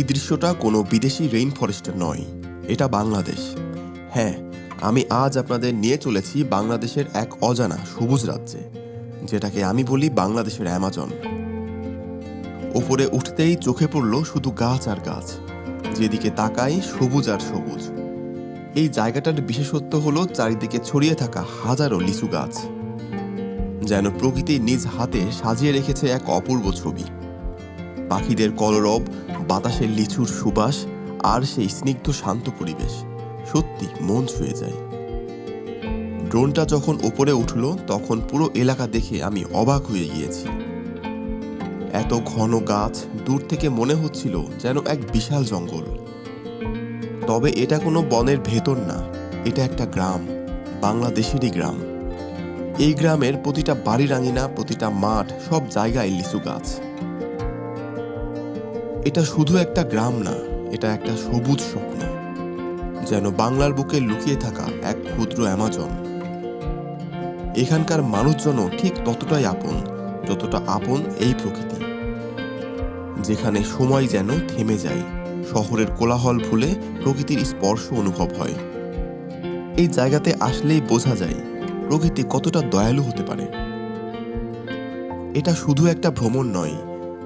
এই দৃশ্যটা কোনো বিদেশি রেইন ফরেস্টের নয়, এটা বাংলাদেশ। হ্যাঁ আমি আজ আপনাদের নিয়ে চলেছি বাংলাদেশের এক অজানা সবুজ রাজ্যে, যেটাকে আমি বলি বাংলাদেশের অ্যামাজন। ওপরে উঠতেই চোখে পড়ল শুধু গাছ আর গাছ, যেদিকে তাকাই সবুজ আর সবুজ। এই জায়গাটার বিশেষত্ব হলো চারিদিকে ছড়িয়ে থাকা হাজারো লিচু গাছ, যেন প্রকৃতি নিজ হাতে সাজিয়ে রেখেছে এক অপূর্ব ছবি। পাখিদের কলরব, বাতাসের লিচুর সুবাস আর সেই স্নিগ্ধ শান্ত পরিবেশ। সত্যি মন ছুঁয়ে যায়। ড্রোনটা যখন ওপরে উঠল, তখন পুরো এলাকা দেখে আমি অবাক হয়ে গিয়েছি। এত ঘন গাছ, দূর থেকে মনে হচ্ছিল যেন এক বিশাল জঙ্গল। তবে এটা কোনো বনের ভেতর না, এটা একটা গ্রাম, বাংলাদেশেরই গ্রাম। এই গ্রামের প্রতিটা বাড়ির আঙিনা প্রতিটা মাঠ, সব জায়গায় লিচু গাছ। এটা শুধু একটা গ্রাম না, এটা একটা সবুজ স্বপ্ন। যেন বাংলার বুকে লুকিয়ে থাকা এক ক্ষুদ্র অ্যামাজন। এখানকার মানুষজনও ঠিক ততটাই আপন, যতটা আপন এই প্রকৃতি। যেখানে সময় যেন থেমে যায়, শহরের কোলাহল ভুলে প্রকৃতির স্পর্শ অনুভব হয়। এই জায়গাতে আসলেই বোঝা যায়, প্রকৃতি কতটা দয়ালু হতে পারে। এটা শুধু একটা ভ্রমণ নয়,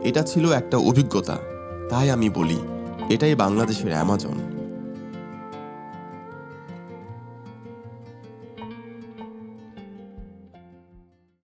এটা ছিল একটা অভিজ্ঞতা। তাই আমি বলি এটাই বাংলাদেশের অ্যামাজন